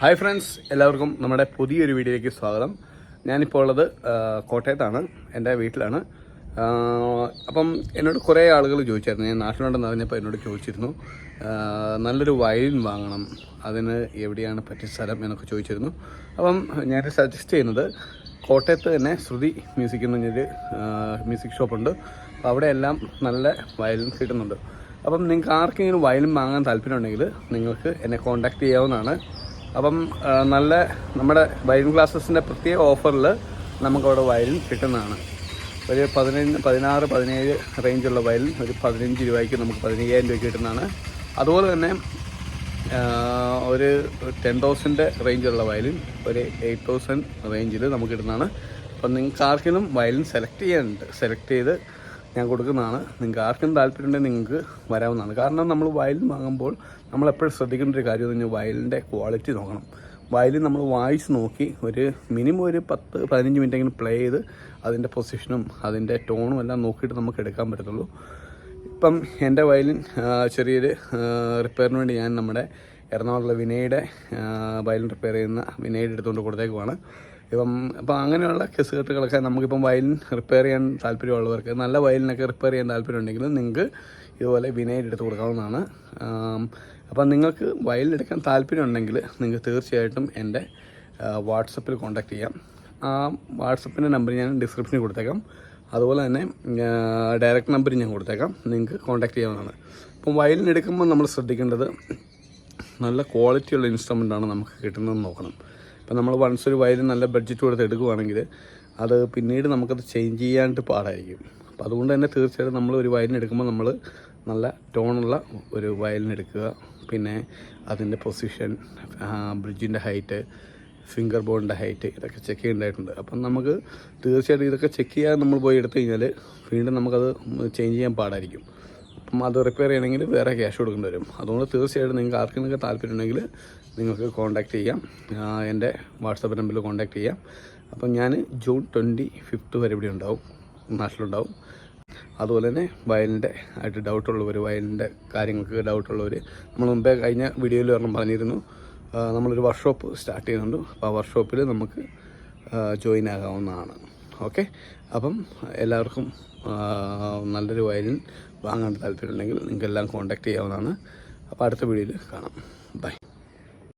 Hi friends എല്ലാവർക്കും നമ്മുടെ പുതിയൊരു വീഡിയോയിലേക്ക് സ്വാഗതം. ഞാനിപ്പോൾ ഉള്ളത് കോട്ടയത്താണ് എന്റെ വീട്ടിലാണ്. അപ്പം എന്നോട് കുറേ ആളുകൾ ചോദിച്ചായിരുന്നു. ഞാൻ നാട്ടിലുണ്ടെന്ന് അറിഞ്ഞപ്പോൾ എന്നോട് ചോദിച്ചിരുന്നു നല്ലൊരു വയലിൻ വാങ്ങണം അതിന് എവിടെയാണ് പറ്റിയ സ്ഥലം എന്നൊക്കെ ചോദിച്ചിരുന്നു. അപ്പം ഞാൻ സജസ്റ്റ് ചെയ്യുന്നത് കോട്ടയത്ത് തന്നെ ശ്രുതി മ്യൂസിക് എന്ന് പറഞ്ഞൊരു മ്യൂസിക് ഷോപ്പുണ്ട് അപ്പോൾ അവിടെയെല്ലാം നല്ല വയലിൻ കിട്ടുന്നുണ്ട്. അപ്പം നിങ്ങൾക്ക് ആർക്കെങ്കിലും വയലിൻ വാങ്ങാൻ താല്പര്യമുണ്ടെങ്കിൽ നിങ്ങൾക്ക് എന്നെ കോൺടാക്റ്റ് ചെയ്യാവുന്നതാണ്. അപ്പം നല്ല നമ്മുടെ വയലിൻ ക്ലാസ്സസിന്റെ പ്രത്യേക ഓഫറിൽ നമുക്കവിടെ വയലിൻ കിട്ടുന്നതാണ്. ഒരു പതിനഞ്ച് പതിനാറ് പതിനേഴ് റേഞ്ചുള്ള വയലിൻ ഒരു പതിനഞ്ച് രൂപയ്ക്ക് നമുക്ക് പതിനയ്യായിരം രൂപയ്ക്ക് കിട്ടുന്നതാണ്. അതുപോലെ തന്നെ ഒരു ടെൻ തൗസൻഡ് റേഞ്ചുള്ള വയലിൻ ഒരു എയ്റ്റ് തൗസൻഡ് റേഞ്ചിൽ നമുക്ക് കിട്ടുന്നതാണ്. അപ്പം നിങ്ങൾക്ക് ആർക്കെങ്കിലും വയലിൻ സെലക്ട് ചെയ്യാനുണ്ട് സെലക്ട് ചെയ്ത് ഞാൻ കൊടുക്കുന്നതാണ്. നിങ്ങൾക്ക് ആർക്കും താല്പര്യമുണ്ടെങ്കിൽ നിങ്ങൾക്ക് വരാവുന്നതാണ്. കാരണം നമ്മൾ വയലിൻ വാങ്ങുമ്പോൾ നമ്മൾ എപ്പോഴും ശ്രദ്ധിക്കേണ്ട ഒരു കാര്യം എന്ന് പറഞ്ഞാൽ വയലിന്റെ ക്വാളിറ്റി നോക്കണം. വയലിൽ നമ്മൾ വായിച്ച് നോക്കി ഒരു മിനിമം ഒരു പത്ത് പതിനഞ്ച് മിനിറ്റ് എങ്കിലും പ്ലേ ചെയ്ത് അതിന്റെ പൊസിഷനും അതിന്റെ ടോണും എല്ലാം നോക്കിയിട്ട് നമുക്ക് എടുക്കാൻ പറ്റത്തുള്ളൂ. ഇപ്പം എന്റെ വയലിൻ ചെറിയൊരു റിപ്പയറിന് വേണ്ടി ഞാൻ നമ്മുടെ എറണാകുളത്തുള്ള വിനയുടെ വയലിൻ റിപ്പയർ ചെയ്യുന്ന വിനയുടെ എടുത്തുകൊണ്ട് കൊടുത്തേക്കുവാണ്. ഇപ്പം അപ്പം അങ്ങനെയുള്ള കെസുകെട്ടുകളൊക്കെ നമുക്കിപ്പം വയലിൻ റിപ്പയർ ചെയ്യാൻ താല്പര്യമുള്ളവർക്ക് നല്ല വയലിനൊക്കെ റിപ്പയർ ചെയ്യാൻ താല്പര്യമുണ്ടെങ്കിൽ നിങ്ങൾക്ക് ഇതുപോലെ വിനയുടെ എടുത്ത് കൊടുക്കാവുന്നതാണ്. അപ്പം നിങ്ങൾക്ക് വയലിൻ എടുക്കാൻ താല്പര്യമുണ്ടെങ്കിൽ നിങ്ങൾക്ക് തീർച്ചയായിട്ടും എന്റെ വാട്സപ്പിൽ കോൺടാക്റ്റ് ചെയ്യാം. ആ വാട്സപ്പിന്റെ നമ്പർ ഞാൻ ഡിസ്ക്രിപ്ഷനിൽ കൊടുത്തേക്കാം. അതുപോലെ തന്നെ ഡയറക്റ്റ് നമ്പർ ഞാൻ കൊടുത്തേക്കാം. നിങ്ങൾക്ക് കോൺടാക്ട് ചെയ്യാവുന്നതാണ്. അപ്പം വയലിൻ എടുക്കുമ്പോൾ നമ്മൾ ശ്രദ്ധിക്കേണ്ടത് നല്ല ക്വാളിറ്റിയുള്ള ഇൻസ്ട്രുമെന്റാണ് നമുക്ക് കിട്ടുന്നതെന്ന് നോക്കണം. ഇപ്പം നമ്മൾ വൺസ് ഒരു വയലിന് നല്ല ബഡ്ജറ്റ് കൊടുത്ത് എടുക്കുവാണെങ്കിൽ അത് പിന്നീട് നമുക്കത് ചേഞ്ച് ചെയ്യാനായിട്ട് പാടായിരിക്കും. അപ്പം അതുകൊണ്ട് തന്നെ തീർച്ചയായിട്ടും നമ്മൾ ഒരു വയലിൻ എടുക്കുമ്പോൾ നമ്മൾ നല്ല ടോണുള്ള ഒരു വയലിൻ എടുക്കുക. പിന്നെ അതിന്റെ പൊസിഷൻ ബ്രിഡ്ജിന്റെ ഹൈറ്റ് ഫിംഗർ ബോണിന്റെ ഹൈറ്റ് ഇതൊക്കെ ചെക്ക് ചെയ്യേണ്ടതായിട്ടുണ്ട്. അപ്പം നമുക്ക് തീർച്ചയായിട്ടും ഇതൊക്കെ ചെക്ക് ചെയ്യാൻ നമ്മൾ പോയി എടുത്തു കഴിഞ്ഞാൽ വീണ്ടും നമുക്കത് ചേഞ്ച് ചെയ്യാൻ പാടായിരിക്കും. അപ്പം അത് റിപ്പയർ ചെയ്യണമെങ്കിൽ വേറെ ക്യാഷ് കൊടുക്കേണ്ടി വരും. അതുകൊണ്ട് തീർച്ചയായിട്ടും നിങ്ങൾക്ക് ആർക്കെങ്കിലും താല്പര്യം ഉണ്ടെങ്കിൽ നിങ്ങൾക്ക് കോൺടാക്റ്റ് ചെയ്യാം. എന്റെ വാട്സപ്പ് നമ്പറിൽ കോൺടാക്റ്റ് ചെയ്യാം. അപ്പം ഞാൻ ജൂൺ ട്വന്റി ഫിഫ്ത്ത് വരെ ഇവിടെ ഉണ്ടാവും. നാട്ടിലുണ്ടാവും. അതുപോലെ തന്നെ വയലിന്റെ ആയിട്ട് ഡൗട്ടുള്ളവർ വയലിന്റെ കാര്യങ്ങൾക്ക് ഡൗട്ടുള്ളവർ നമ്മൾ മുമ്പേ കഴിഞ്ഞ വീഡിയോയിൽ ഒരെണ്ണം പറഞ്ഞിരുന്നു. നമ്മളൊരു വർക്ക്ഷോപ്പ് സ്റ്റാർട്ട് ചെയ്യുന്നുണ്ട്. അപ്പോൾ ആ വർക്ക്ഷോപ്പിൽ നമുക്ക് ജോയിൻ ആകാവുന്നതാണ്. ഓക്കെ. അപ്പം എല്ലാവർക്കും നല്ലൊരു വയലിൻ വാങ്ങാൻ താല്പര്യമുണ്ടെങ്കിൽ നിങ്ങൾക്കെല്ലാം കോൺടാക്റ്റ് ചെയ്യാവുന്നതാണ്. അപ്പോൾ അടുത്ത വീഡിയോയിൽ കാണാം.